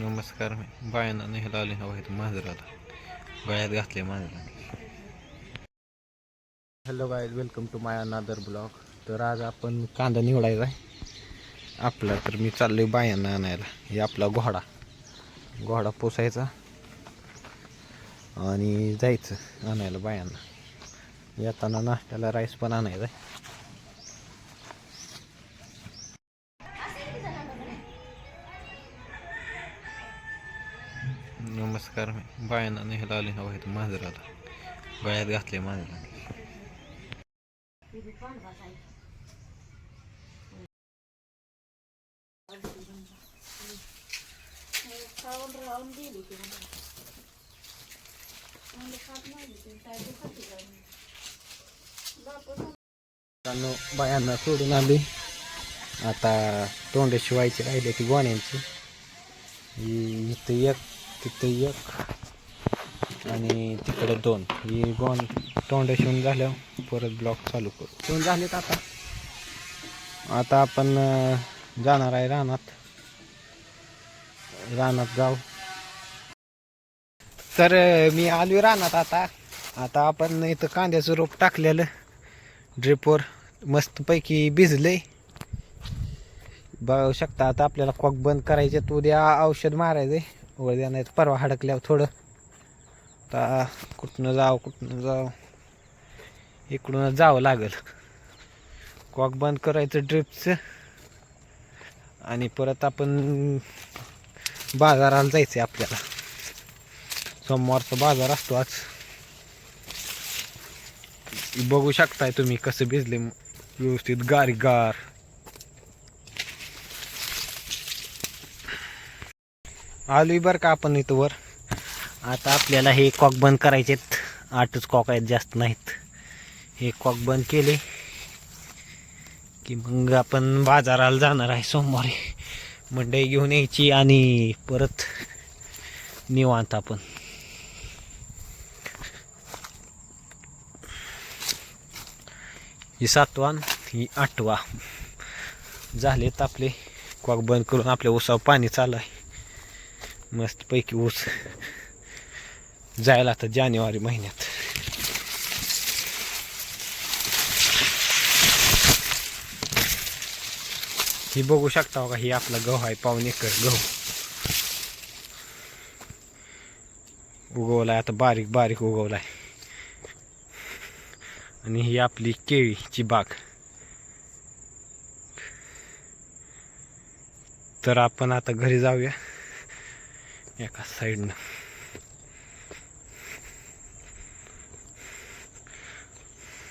नमस्कार. मी बायांना नेहला आले हवा इथं मांजराला गळ्यात घातले मांजराने hello guys welcome to my another blog तर आज आपण कांदा निवडायचा आहे. आपला तर मी चाललोय बायांना आणायला. हे आपला घोडा. घोडा पोसायचा आणि जायचं आणायला बायांना. येताना नाश्त्याला राईस पण आणायचा आहे नमस्कार बायांना नेहला आले हवा इथं मांजराला. गळ्यात घातले मांजराने बायांना सोडून आली आता तोंड शिवायचे राहिले ती गोण्यांची. इथं एक तिथं एक आणि तिकडं दोन. ही गोण तोंड शिवून झाल्यावर परत ब्लॉक चालू करू. शिवून झालेत आता. आता आपण जाणार आहे रानात. रानात जाऊ. तर मी आलो रानात आता. आता आपण इथं कांद्याचं रोप टाकलेलं. ड्रिपवर मस्तपैकी भिजलंय. बघू शकता आता आपल्याला कॉक बंद करायचे उद्या औषध मारायचे उद्या नाही परवा हडकल्यावर थोडं. आता कुठनं जावं कुठनं जावं. इकडूनच जावं लागेल. कॉक बंद करायचं ड्रिपचं आणि परत आपण बाजाराला जायचं आहे आपल्याला. सोमवारचा बाजार असतो आज. बघू शकताय तुम्ही कसं भिजले व्यवस्थित गार आलोय बरं का आपण इथं वर. आता आपल्याला हे कॉक बंद करायचेत. आठच कॉक आहेत जास्त नाहीत. हे कॉक बंद केले की मग आपण बाजाराला जाणार आहे सोमवारी. मंडई घेऊन यायची आणि परत निवांत आपण. ही सातवा ही आठवा. झालेत आपले कॉक बंद करून आपल्या उसावर पाणी चालू आहे. मस्तपैकी ऊस जायला आता जानेवारी महिन्यात. ही बघू शकता का ही आपला गहू आहे पाऊन एकर गहू. उगवलाय आता बारीक बारीक उगवलाय. आणि ही आपली केळीची बाग. तर आपण आता घरी जाऊया. एका साईडनं.